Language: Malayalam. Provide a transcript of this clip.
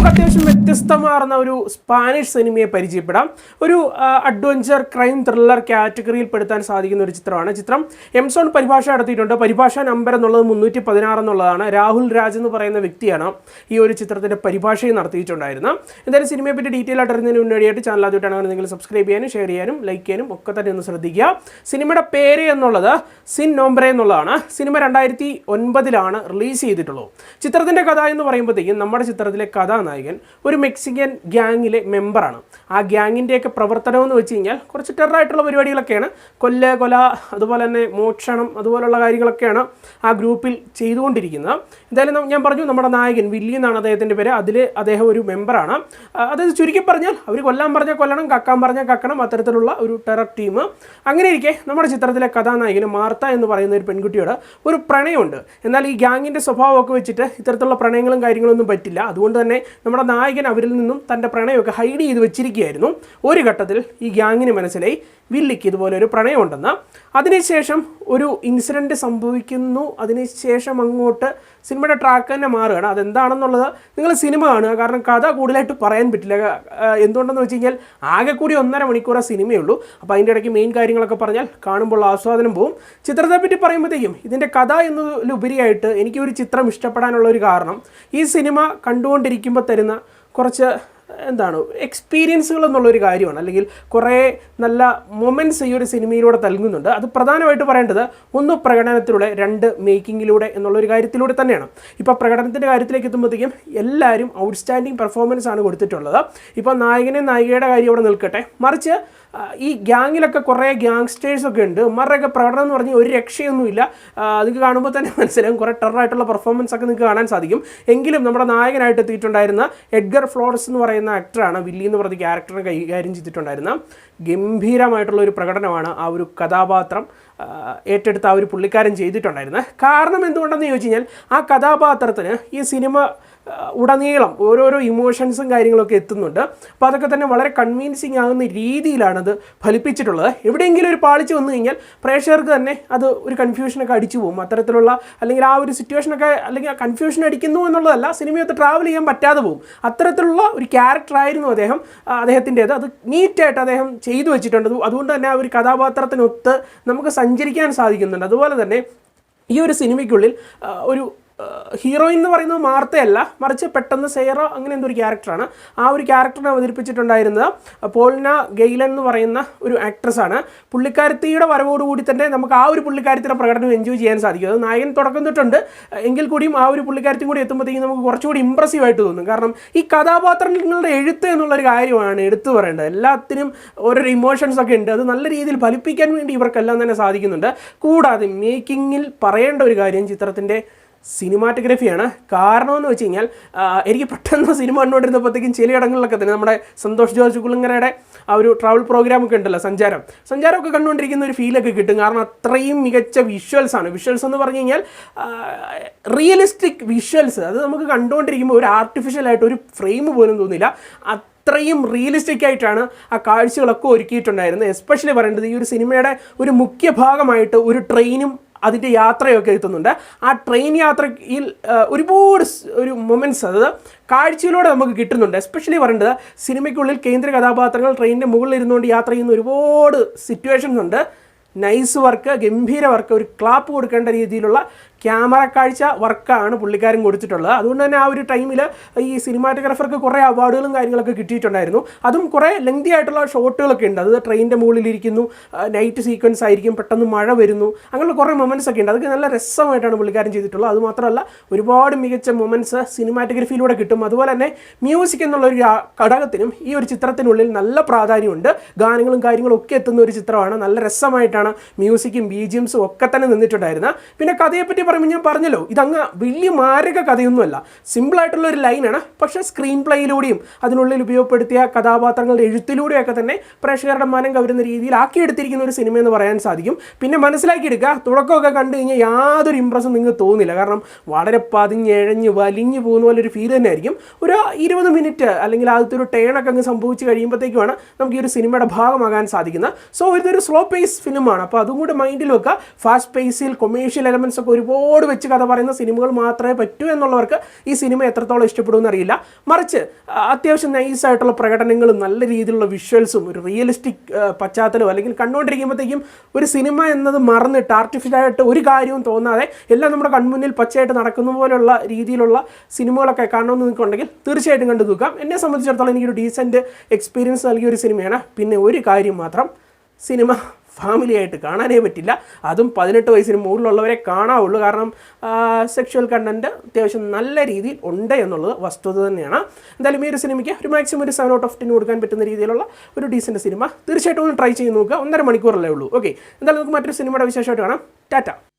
നമുക്ക് അത്യാവശ്യം വ്യത്യസ്തമാർന്ന ഒരു സ്പാനിഷ് സിനിമയെ പരിചയപ്പെടാം. ഒരു അഡ്വഞ്ചർ ക്രൈം ത്രില്ലർ കാറ്റഗറിയിൽ പെടുത്താൻ സാധിക്കുന്ന ഒരു ചിത്രമാണ്. ചിത്രം എംസോൺ പരിഭാഷ നടത്തിയിട്ടുണ്ട്. പരിഭാഷ നമ്പർ എന്നുള്ളത് മുന്നൂറ്റി പതിനാറ് എന്നുള്ളതാണ്. രാഹുൽ രാജ് എന്ന് പറയുന്ന വ്യക്തിയാണ് ഈ ഒരു ചിത്രത്തിന്റെ പരിഭാഷയും നടത്തിയിട്ടുണ്ടായിരുന്നത്. എന്തായാലും സിനിമയെ പറ്റി ഡീറ്റെയിൽ ആയിട്ട് അറിയുന്നതിന് മുന്നോടിയായിട്ട് ചാനൽ ആദ്യമായിട്ടാണ് നിങ്ങൾ സബ്സ്ക്രൈബ് ചെയ്യാനും ഷെയർ ചെയ്യാനും ലൈക്ക് ചെയ്യാനും ഒക്കെ തന്നെ ഒന്ന് ശ്രദ്ധിക്കുക. സിനിമയുടെ പേര് എന്നുള്ളത് സിൻ നോംബ്രെ എന്നുള്ളതാണ്. സിനിമ രണ്ടായിരത്തി ഒൻപതിലാണ് റിലീസ് ചെയ്തിട്ടുള്ളത്. ചിത്രത്തിന്റെ കഥ എന്ന് പറയുമ്പോഴത്തേക്കും നമ്മുടെ ചിത്രത്തിലെ കഥാനായകൻ ഒരു മെക്സിക്കൻ ഗ്യാങ്ങിലെ മെമ്പറാണ്. ആ ഗ്യാങ്ങിന്റെയൊക്കെ പ്രവർത്തനം എന്ന് വെച്ച് കഴിഞ്ഞാൽ കുറച്ച് ടെററായിട്ടുള്ള പരിപാടികളൊക്കെയാണ്. കൊല്ല കൊല അതുപോലെ തന്നെ മോക്ഷണം അതുപോലുള്ള കാര്യങ്ങളൊക്കെയാണ് ആ ഗ്രൂപ്പിൽ ചെയ്തുകൊണ്ടിരിക്കുന്നത്. എന്തായാലും ഞാൻ പറഞ്ഞു നമ്മുടെ നായകൻ വില്ലി എന്നാണ് അദ്ദേഹത്തിന്റെ പേര്. അതിൽ അദ്ദേഹം ഒരു മെമ്പറാണ്. അതായത് ചുരുക്കി പറഞ്ഞാൽ അവർ കൊല്ലാൻ പറഞ്ഞാൽ കൊല്ലണം കക്കാൻ പറഞ്ഞാൽ കക്കണം അത്തരത്തിലുള്ള ഒരു ടെറർ ടീം. അങ്ങനെ ഇരിക്കെ നമ്മുടെ ചിത്രത്തിലെ കഥാനായകന് മാർത്ത എന്ന് പറയുന്ന ഒരു പെൺകുട്ടിയോട് ഒരു പ്രണയമുണ്ട്. എന്നാൽ ഈ ഗ്യാങ്ങിന്റെ സ്വഭാവമൊക്കെ വെച്ചിട്ട് ഇത്തരത്തിലുള്ള പ്രണയങ്ങളും കാര്യങ്ങളൊന്നും പറ്റില്ല. അതുകൊണ്ട് തന്നെ നമ്മുടെ നായകൻ അവരിൽ നിന്നും തന്റെ പ്രണയമൊക്കെ ഹൈഡ് ചെയ്ത് വെച്ചിരിക്കുകയായിരുന്നു. ഒരു ഘട്ടത്തിൽ ഈ ഗ്യാങ്ങിന് മനസ്സിലായി വില്ലിക്ക് ഇതുപോലെ ഒരു പ്രണയമുണ്ടെന്ന്. അതിനുശേഷം ഒരു ഇൻസിഡന്റ് സംഭവിക്കുന്നു. അതിനുശേഷം അങ്ങോട്ട് സിനിമയുടെ ട്രാക്ക് തന്നെ മാറുകയാണ്. അതെന്താണെന്നുള്ളത് നിങ്ങൾ സിനിമ കാണുക. കാരണം കഥ കൂടുതലായിട്ട് പറയാൻ പറ്റില്ല. എന്തുകൊണ്ടെന്ന് വെച്ച് കഴിഞ്ഞാൽ ആകെ കൂടി ഒന്നര മണിക്കൂറേ സിനിമയുള്ളൂ അപ്പോൾ അതിന്റെ ഇടയ്ക്ക് മെയിൻ കാര്യങ്ങളൊക്കെ പറഞ്ഞാൽ കാണുമ്പോൾ ആസ്വാദനം പോവും. ചിത്രത്തെ പറ്റി പറയുമ്പോഴത്തേക്കും ഇതിന്റെ കഥ എന്നതിലുപരിയായിട്ട് എനിക്ക് ഒരു ചിത്രം ഇഷ്ടപ്പെടാനുള്ള ഒരു കാരണം ഈ സിനിമ കണ്ടുകൊണ്ടിരിക്കുമ്പോൾ തരുന്ന കുറച്ച് എന്താണ് എക്സ്പീരിയൻസുകൾ എന്നുള്ളൊരു കാര്യമാണ്. അല്ലെങ്കിൽ കുറേ നല്ല മൊമെന്റ്സ് ഈ ഒരു സിനിമയിലൂടെ നൽകുന്നുണ്ട്. അത് പ്രധാനമായിട്ട് പറയേണ്ടത് ഒന്ന് പ്രകടനത്തിലൂടെ രണ്ട് മേക്കിങ്ങിലൂടെ എന്നുള്ളൊരു കാര്യത്തിലൂടെ തന്നെയാണ്. ഇപ്പോൾ പ്രകടനത്തിന്റെ കാര്യത്തിലേക്ക് എത്തുമ്പോഴത്തേക്കും എല്ലാവരും ഔട്ട്സ്റ്റാൻഡിങ് പെർഫോമൻസ് ആണ് കൊടുത്തിട്ടുള്ളത്. ഇപ്പോൾ നായകനെ നായികയുടെ കാര്യം അവിടെ നിൽക്കട്ടെ. മറിച്ച് ഈ ഗ്യാങ്ങിലൊക്കെ കുറേ ഗ്യാങ്സ്റ്റേഴ്സ് ഒക്കെ ഉണ്ട്. ഉമ്മാരുടെയൊക്കെ പ്രകടനം എന്ന് പറഞ്ഞാൽ ഒരു രക്ഷയൊന്നുമില്ല. നിങ്ങൾക്ക് കാണുമ്പോൾ തന്നെ മനസ്സിലാവും. കുറേ ടെററായിട്ടുള്ള പെർഫോമൻസ് ഒക്കെ നിങ്ങൾക്ക് കാണാൻ സാധിക്കും. എങ്കിലും നമ്മുടെ നായകനായിട്ട് എത്തിയിട്ടുണ്ടായിരുന്ന എഡ്ഗർ ഫ്ലോറസ് എന്ന് പറയുന്ന ആക്ടറാണ് വില്ലി എന്ന് പറഞ്ഞ ക്യാരക്ടറിനെ കൈകാര്യം ചെയ്തിട്ടുണ്ടായിരുന്ന. ഗംഭീരമായിട്ടുള്ള ഒരു പ്രകടനമാണ് ആ ഒരു കഥാപാത്രം ഏറ്റെടുത്ത് ആ ഒരു പുള്ളിക്കാരൻ ചെയ്തിട്ടുണ്ടായിരുന്നത്. കാരണം എന്തുകൊണ്ടെന്ന് ചോദിച്ചു കഴിഞ്ഞാൽ ആ കഥാപാത്രത്തിന് ഈ സിനിമ ഉടനീളം ഓരോരോ ഇമോഷൻസും കാര്യങ്ങളൊക്കെ എത്തുന്നുണ്ട്. അപ്പോൾ അതൊക്കെ തന്നെ വളരെ കൺവീൻസിങ് ആകുന്ന രീതിയിലാണത് ഫലിപ്പിച്ചിട്ടുള്ളത്. എവിടെയെങ്കിലും ഒരു പാളിച്ച് വന്നു കഴിഞ്ഞാൽ പ്രേക്ഷകർക്ക് തന്നെ അത് ഒരു കൺഫ്യൂഷനൊക്കെ അടിച്ചു പോകും. അത്തരത്തിലുള്ള അല്ലെങ്കിൽ ആ ഒരു സിറ്റുവേഷനൊക്കെ അല്ലെങ്കിൽ ആ കൺഫ്യൂഷൻ അടിക്കുന്നു എന്നുള്ളതല്ല സിനിമയൊത്ത് ട്രാവൽ ചെയ്യാൻ പറ്റാതെ പോകും. അത്തരത്തിലുള്ള ഒരു ക്യാരക്ടറായിരുന്നു അദ്ദേഹം അദ്ദേഹത്തിന്റേത്. അത് നീറ്റായിട്ട് അദ്ദേഹം ചെയ്തു വെച്ചിട്ടുണ്ട്. അത് അതുകൊണ്ട് തന്നെ ആ ഒരു കഥാപാത്രത്തിനൊത്ത് നമുക്ക് സഞ്ചരിക്കാൻ സാധിക്കുന്നുണ്ട്. അതുപോലെ തന്നെ ഈ ഒരു സിനിമയ്ക്കുള്ളിൽ ഒരു ഹീറോയിൻ എന്ന് പറയുന്നത് മാർത്തയല്ല. മറിച്ച് പെട്ടെന്ന് സെയറ അങ്ങനെ എന്തോ ഒരു ക്യാരക്ടറാണ് ആ ഒരു ക്യാരക്ടറിനെ അവതരിപ്പിച്ചിട്ടുണ്ടായിരുന്നത് പോൾന ഗെയ്ലൻ എന്ന് പറയുന്ന ഒരു ആക്ട്രസ്സാണ് പുള്ളിക്കാരത്തിയുടെ വരവോടുകൂടി തന്നെ നമുക്ക് ആ ഒരു പുള്ളിക്കാരത്തിയുടെ പ്രകടനം എൻജോയ് ചെയ്യാൻ സാധിക്കും. അത് നായകൻ തുടക്കം എങ്കിൽ കൂടിയും ആ ഒരു പുള്ളിക്കാരത്തിയും കൂടി എത്തുമ്പോഴത്തേക്കും നമുക്ക് കുറച്ചുകൂടി ഇമ്പ്രസീവ് ആയിട്ട് തോന്നും. കാരണം ഈ കഥാപാത്രങ്ങളുടെ എഴുത്ത് എന്നുള്ളൊരു കാര്യമാണ് എടുത്തു പറയേണ്ടത്. എല്ലാത്തിനും ഓരോരോ ഇമോഷൻസ് ഒക്കെ ഉണ്ട്. അത് നല്ല രീതിയിൽ ഫലിപ്പിക്കാൻ വേണ്ടി ഇവർക്കെല്ലാം തന്നെ സാധിക്കുന്നുണ്ട്. കൂടാതെ മേക്കിങ്ങിൽ പറയേണ്ട ഒരു കാര്യം ചിത്രത്തിന്റെ സിനിമാറ്റോഗ്രഫിയാണ്. കാരണം എന്ന് വെച്ച് കഴിഞ്ഞാൽ എനിക്ക് പെട്ടെന്ന് സിനിമ കണ്ടുകൊണ്ടിരുന്നപ്പോഴത്തേക്കും ചിലയിടങ്ങളിലൊക്കെ തന്നെ നമ്മുടെ സന്തോഷ് ജോർജ് കുളങ്ങരയുടെ ആ ഒരു ട്രാവൽ പ്രോഗ്രാമൊക്കെ ഉണ്ടല്ലോ സഞ്ചാരം. സഞ്ചാരമൊക്കെ കണ്ടുകൊണ്ടിരിക്കുന്ന ഒരു ഫീലൊക്കെ കിട്ടും. കാരണം അത്രയും മികച്ച വിഷ്വൽസ് ആണ്. വിഷ്വൽസ് എന്ന് പറഞ്ഞു കഴിഞ്ഞാൽ റിയലിസ്റ്റിക് വിഷ്വൽസ് അത് നമുക്ക് കണ്ടുകൊണ്ടിരിക്കുമ്പോൾ ഒരു ആർട്ടിഫിഷ്യൽ ആയിട്ട് ഒരു ഫ്രെയിം പോലും തോന്നില്ല. അത്രയും റിയലിസ്റ്റിക് ആയിട്ടാണ് ആ കാഴ്ചകളൊക്കെ ഒരുക്കിയിട്ടുണ്ടായിരുന്നത്. എസ്പെഷ്യലി പറയേണ്ടത് ഈ ഒരു സിനിമയുടെ ഒരു മുഖ്യ ഭാഗമായിട്ട് ഒരു ട്രെയിനും അതിന്റെ യാത്രയൊക്കെ എത്തുന്നുണ്ട്. ആ ട്രെയിൻ യാത്രയിൽ ഒരുപാട് ഒരു മൊമെന്റ്സ് അതായത് കാഴ്ചയിലൂടെ നമുക്ക് കിട്ടുന്നുണ്ട്. എസ്പെഷ്യലി പറയേണ്ടത് സിനിമയ്ക്കുള്ളിൽ കേന്ദ്ര കഥാപാത്രങ്ങൾ ട്രെയിനിന്റെ മുകളിൽ ഇരുന്നുകൊണ്ട് യാത്ര ചെയ്യുന്ന ഒരുപാട് സിറ്റുവേഷൻസ് ഉണ്ട്. നൈസ് വർക്ക് ഗംഭീര വർക്ക് ഒരു ക്ലാപ്പ് കൊടുക്കേണ്ട രീതിയിലുള്ള ക്യാമറ കാഴ്ച വർക്കാണ് പുള്ളിക്കാരൻ കൊടുത്തിട്ടുള്ളത്. അതുകൊണ്ട് തന്നെ ആ ഒരു ടൈമിൽ ഈ സിനിമാറ്റോഗ്രാഫർക്ക് കുറേ അവാർഡുകളും കാര്യങ്ങളൊക്കെ കിട്ടിയിട്ടുണ്ടായിരുന്നു. അതും കുറേ ലെങ്തി ആയിട്ടുള്ള ഷോട്ടുകളൊക്കെ ഉണ്ട്. അത് ട്രെയിനിന്റെ മുകളിലിരിക്കുന്നു നൈറ്റ് സീക്വൻസ് ആയിരിക്കും പെട്ടെന്ന് മഴ വരുന്നു അങ്ങനെയുള്ള കുറേ മൊമെന്റ്സ് ഒക്കെ ഉണ്ട്. അതൊക്കെ നല്ല രസമായിട്ടാണ് പുള്ളിക്കാരൻ ചെയ്തിട്ടുള്ളത്. അതുമാത്രമല്ല ഒരുപാട് മികച്ച മൊമെന്റ്സ് സിനിമാറ്റോഗ്രഫിയിലൂടെ കിട്ടും. അതുപോലെ തന്നെ മ്യൂസിക് എന്നുള്ള ഒരു ഘടകത്തിനും ഈ ഒരു ചിത്രത്തിനുള്ളിൽ നല്ല പ്രാധാന്യമുണ്ട്. ഗാനങ്ങളും കാര്യങ്ങളും ഒക്കെ എത്തുന്ന ഒരു ചിത്രമാണ്. നല്ല രസമായിട്ടാണ് മ്യൂസിക്കും ബി ജി എംസും ഒക്കെ തന്നെ നിന്നിട്ടുണ്ടായിരുന്നത്. പിന്നെ കഥയെപ്പറ്റി പറയുമ്പോൾ ഞാൻ പറഞ്ഞല്ലോ ഇതങ്ങ് വലിയ മാരക കഥയൊന്നുമല്ല. സിമ്പിളായിട്ടുള്ള ഒരു ലൈനാണ്. പക്ഷേ സ്ക്രീൻ പ്ലേയിലൂടെയും അതിനുള്ളിൽ ഉപയോഗപ്പെടുത്തിയ കഥാപാത്രങ്ങളുടെ എഴുത്തിലൂടെയൊക്കെ തന്നെ പ്രേക്ഷകരുടെ മനം കവരുന്ന രീതിയിൽ ആക്കിയെടുത്തിരിക്കുന്ന ഒരു സിനിമ എന്ന് പറയാൻ സാധിക്കും. പിന്നെ മനസ്സിലാക്കിയെടുക്കുക തുടക്കമൊക്കെ കണ്ടു കഴിഞ്ഞാൽ യാതൊരു ഇമ്പ്രസും നിങ്ങൾക്ക് തോന്നില്ല. കാരണം വളരെ പതിഞ്ഞഴഞ്ഞ് വലിഞ്ഞു പോകുന്ന പോലെ ഒരു ഫീൽ തന്നെയായിരിക്കും. ഒരു ഇരുപത് മിനിറ്റ് അല്ലെങ്കിൽ ആദ്യത്തെ ഒരു ടേണൊക്കെ അങ്ങ് സംഭവിച്ച് കഴിയുമ്പോഴത്തേക്കുമാണ് നമുക്ക് ഈ ഒരു സിനിമയുടെ ഭാഗമാകാൻ സാധിക്കുന്നത്. സോ ഇതൊരു സ്ലോ പേസ് ഫിലിമാണ് അപ്പോൾ അതും കൂടെ മൈൻഡിൽ വെക്കുക. ഫാസ്റ്റ് പേസിൽ കൊമേഴ്ഷ്യൽ എലമെൻസ് ഒക്കെ ഒരുപാട് കോഡ് വെച്ച് കഥ പറയുന്ന സിനിമകൾ മാത്രമേ പറ്റൂ എന്നുള്ളവർക്ക് ഈ സിനിമ എത്രത്തോളം ഇഷ്ടപ്പെടുമെന്ന് അറിയില്ല. മറിച്ച് അത്യാവശ്യം നൈസായിട്ടുള്ള പ്രകടനങ്ങളും നല്ല രീതിയിലുള്ള വിഷ്വൽസും ഒരു റിയലിസ്റ്റിക് പശ്ചാത്തലവും അല്ലെങ്കിൽ കണ്ടുകൊണ്ടിരിക്കുമ്പോഴത്തേക്കും ഒരു സിനിമ എന്നത് മറന്നിട്ട് ആർട്ടിഫിഷ്യലായിട്ട് ഒരു കാര്യവും തോന്നാതെ എല്ലാം നമ്മുടെ കൺമുന്നിൽ പച്ചയായിട്ട് നടക്കുന്ന പോലെയുള്ള രീതിയിലുള്ള സിനിമകളൊക്കെ കാണണമെന്ന് നിൽക്കുന്നുണ്ടെങ്കിൽ തീർച്ചയായിട്ടും കണ്ടു നോക്കാം. എന്നെ സംബന്ധിച്ചിടത്തോളം എനിക്കൊരു ഡീസന്റ് എക്സ്പീരിയൻസ് നൽകിയ ഒരു സിനിമയാണ്. പിന്നെ ഒരു കാര്യം മാത്രം സിനിമ ഫാമിലി ആയിട്ട് കാണാനേ പറ്റില്ല. അതും പതിനെട്ട് വയസ്സിന് മുകളിലുള്ളവരെ കാണാവുള്ളൂ. കാരണം സെക്ഷൽ കണ്ടന്റ് അത്യാവശ്യം നല്ല രീതിയിൽ ഉണ്ട് എന്നുള്ളത് വസ്തുത തന്നെയാണ്. എന്തായാലും ഈ ഒരു സിനിമയ്ക്ക് ഒരു മാക്സിമം ഒരു സെവൻ ഔട്ട് ഓഫ് ടെൻ കൊടുക്കാൻ പറ്റുന്ന രീതിയിലുള്ള ഒരു ഡീസന്റ് സിനിമ തീർച്ചയായിട്ടും ഒന്ന് ട്രൈ ചെയ്ത് നോക്കുക. ഒന്നര മണിക്കൂറല്ലേ ഉള്ളൂ. ഓക്കെ എന്തായാലും നമുക്ക് മറ്റൊരു സിനിമയുടെ വിശേഷമായിട്ട് കാണാം. ടാറ്റ.